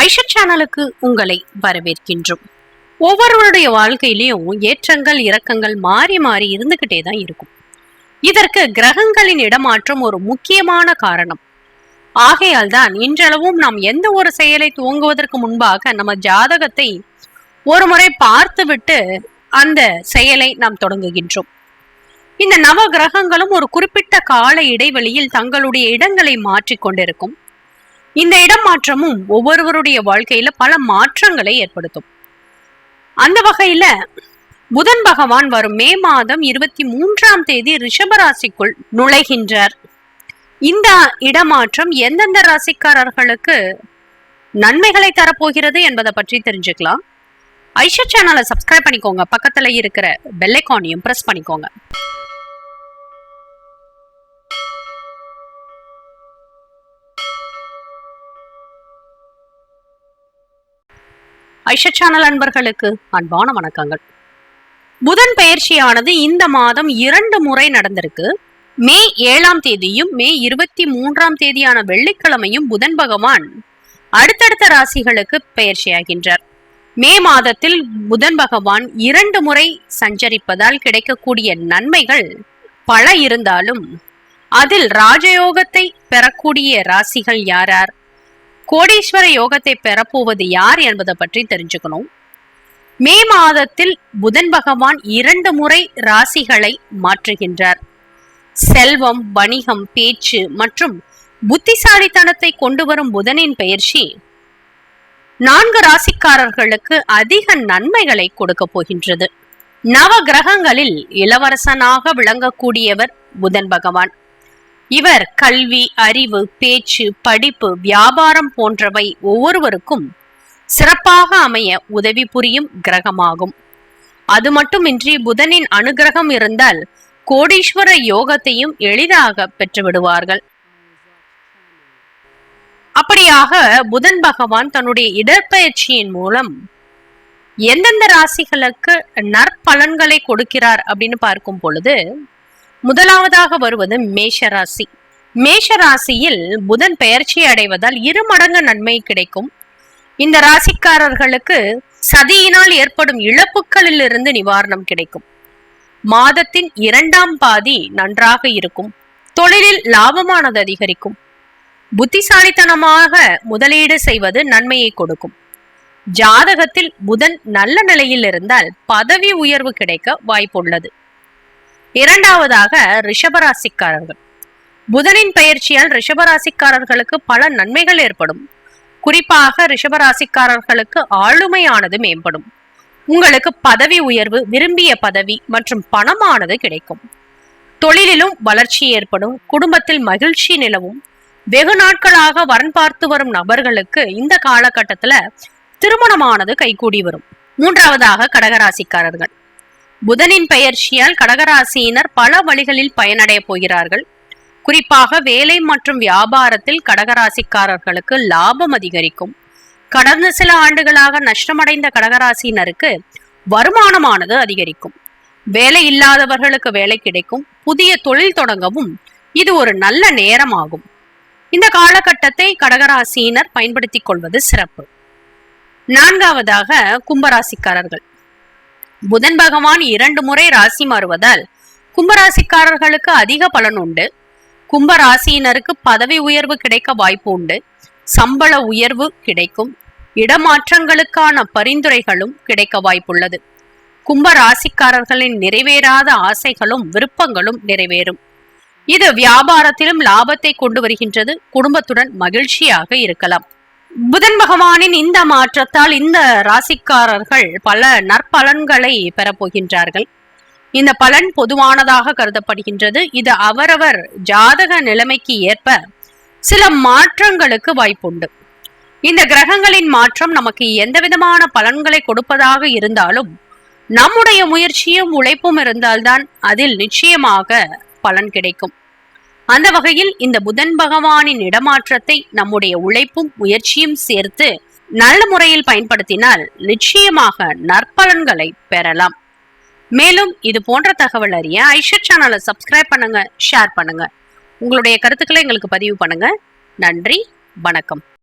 ஐஷா சேனலுக்கு உங்களை வரவேற்கின்றோம். ஒவ்வொருவருடைய வாழ்க்கையிலையும் ஏற்றங்கள் இறக்கங்கள் மாறி மாறி இருந்துகிட்டே தான் இருக்கும். இதற்கு கிரகங்களின் இடமாற்றம் ஒரு முக்கியமான காரணம். ஆகையால் தான் இன்றளவும் நாம் எந்த ஒரு செயலை துவங்குவதற்கு முன்பாக நம்ம ஜாதகத்தை ஒரு முறை பார்த்துவிட்டு அந்த செயலை நாம் தொடங்குகின்றோம். இந்த நவ கிரகங்களும் ஒரு குறிப்பிட்ட கால இடைவெளியில் தங்களுடைய இடங்களை மாற்றிக்கொண்டிருக்கும். இந்த இடம் மாற்றமும் ஒவ்வொருவருடைய வாழ்க்கையில பல மாற்றங்களை ஏற்படுத்தும். அந்த வகையில புதன் பகவான் வரும் மே மாதம் இருபத்தி மூன்றாம் தேதி ரிஷபராசிக்குள் நுழைகின்றார். இந்த இடமாற்றம் எந்தெந்த ராசிக்காரர்களுக்கு நன்மைகளை தரப்போகிறது என்பதை பற்றி தெரிஞ்சுக்கலாம். ஐஷா சேனலை சப்ஸ்கிரைப் பண்ணிக்கோங்க. பக்கத்துல இருக்கிற பெல்லைக்கானையும் பிரஸ் பண்ணிக்கோங்க. ஐஷா சேனல் அன்பர்களுக்கு அன்பான வணக்கங்கள். புதன் பயிற்சியானது இந்த மாதம் இரண்டு முறை நடந்திருக்கு. மே ஏழாம் தேதியும் மே இருபத்தி மூன்றாம் தேதியான வெள்ளிக்கிழமையும் புதன் பகவான் அடுத்தடுத்த ராசிகளுக்கு பயிற்சியாகின்றார் மே மாதத்தில் புதன் பகவான் இரண்டு முறை சஞ்சரிப்பதால் கிடைக்கக்கூடிய நன்மைகள் பல இருந்தாலும் அதில் ராஜயோகத்தை பெறக்கூடிய ராசிகள் யாரார் கோடீஸ்வர யோகத்தை பெறப்போவது யார் என்பதை பற்றி தெரிஞ்சுக்கணும். மே மாதத்தில் புதன் பகவான் இரண்டு முறை ராசிகளை மாற்றுகின்றார். செல்வம் வணிகம் பேச்சு மற்றும் புத்திசாலித்தனத்தை கொண்டு வரும் புதனின் பயிற்சி நான்கு ராசிக்காரர்களுக்கு அதிக நன்மைகளை கொடுக்க போகின்றது. நவ கிரகங்களில் இளவரசனாக விளங்கக்கூடியவர் புதன் பகவான். இவர் கல்வி அறிவு பேச்சு படிப்பு வியாபாரம் போன்றவை ஒவ்வொருவருக்கும் சிறப்பாக அமைய உதவி புரியும் கிரகமாகும். அது மட்டுமின்றி புதனின் அனுகிரகம் இருந்தால் கோடீஸ்வர யோகத்தையும் எளிதாக பெற்றுவிடுவார்கள். அப்படியாக புதன் பகவான் தன்னுடைய இடற்பெயர்ச்சியின் மூலம் எந்தெந்த ராசிகளுக்கு நற்பலன்களை கொடுக்கிறார் அப்படின்னு பார்க்கும் பொழுது முதலாவதாக வருவது மேஷராசி. மேஷராசியில் புதன் பெயர்ச்சி அடைவதால் இரு மடங்கு நன்மை கிடைக்கும். இந்த ராசிக்காரர்களுக்கு சதியினால் ஏற்படும் இழப்புகளில் இருந்து நிவாரணம் கிடைக்கும். மாதத்தின் இரண்டாம் பாதி நன்றாக இருக்கும். தொழிலில் லாபமானது அதிகரிக்கும். புத்திசாலித்தனமாக முதலீடு செய்வது நன்மையை கொடுக்கும். ஜாதகத்தில் புதன் நல்ல நிலையில் இருந்தால் பதவி உயர்வு கிடைக்க வாய்ப்புள்ளது. இரண்டாவதாக ரிஷபராசிக்காரர்கள். புதனின் பயிற்சியால் ரிஷபராசிக்காரர்களுக்கு பல நன்மைகள் ஏற்படும். குறிப்பாக ரிஷபராசிக்காரர்களுக்கு ஆளுமையானது மேம்படும். உங்களுக்கு பதவி உயர்வு விரும்பிய பதவி மற்றும் பணமானது கிடைக்கும். தொழிலிலும் வளர்ச்சி ஏற்படும். குடும்பத்தில் மகிழ்ச்சி நிலவும். வெகு நாட்களாக வரன் பார்த்து வரும் நபர்களுக்கு இந்த காலகட்டத்துல திருமணமானது கைகூடி வரும். மூன்றாவதாக கடகராசிக்காரர்கள். புதனின் பெயர்ச்சியால் கடகராசியினர் பல வழிகளில் பயனடைய போகிறார்கள். குறிப்பாக வேலை மற்றும் வியாபாரத்தில் கடகராசிக்காரர்களுக்கு லாபம் அதிகரிக்கும். கடந்த சில ஆண்டுகளாக நஷ்டமடைந்த கடகராசியினருக்கு வருமானமானது அதிகரிக்கும். வேலை இல்லாதவர்களுக்கு வேலை கிடைக்கும். புதிய தொழில் தொடங்கவும் இது ஒரு நல்ல நேரமாகும். இந்த காலகட்டத்தை கடகராசியினர் பயன்படுத்திக் கொள்வது சிறப்பு. நான்காவதாக கும்பராசிக்காரர்கள். புதன் பகவான் இரண்டு முறை ராசி மாறுவதால் கும்பராசிக்காரர்களுக்கு அதிக பலன் உண்டு. கும்பராசியினருக்கு பதவி உயர்வு கிடைக்க வாய்ப்பு உண்டு. சம்பள உயர்வு கிடைக்கும். இடமாற்றங்களுக்கான பரிந்துரைகளும் கிடைக்க வாய்ப்புள்ளது. கும்ப ராசிக்காரர்களின் நிறைவேறாத ஆசைகளும் விருப்பங்களும் நிறைவேறும். இது வியாபாரத்திலும் லாபத்தை கொண்டு வருகின்றது. குடும்பத்துடன் மகிழ்ச்சியாக இருக்கலாம். புதன் பகவானின் இந்த மாற்றத்தால் இந்த ராசிக்காரர்கள் பல நற்பலன்களை பெறப்போகின்றார்கள் இந்த பலன் பொதுவானதாக கருதப்படுகின்றது. இது அவரவர் ஜாதக நிலைமைக்கு ஏற்ப சில மாற்றங்களுக்கு வாய்ப்புண்டு. இந்த கிரகங்களின் மாற்றம் நமக்கு எந்த விதமான பலன்களை கொடுப்பதாக இருந்தாலும் நம்முடைய முயற்சியும் உழைப்பும் இருந்தால்தான் அதில் நிச்சயமாக பலன் கிடைக்கும். அந்த வகையில் இந்த புதன் பகவானின் இடமாற்றத்தை நம்முடைய உழைப்பும் முயற்சியும் சேர்த்து நல்ல முறையில் பயன்படுத்தினால் நிச்சயமாக நற்பலன்களை பெறலாம். மேலும் இது போன்ற தகவல் அறிய ஐஷர் சேனலை சப்ஸ்கிரைப் பண்ணுங்க ஷேர் பண்ணுங்க. உங்களுடைய கருத்துக்களை எங்களுக்கு பதிவு பண்ணுங்க. நன்றி வணக்கம்.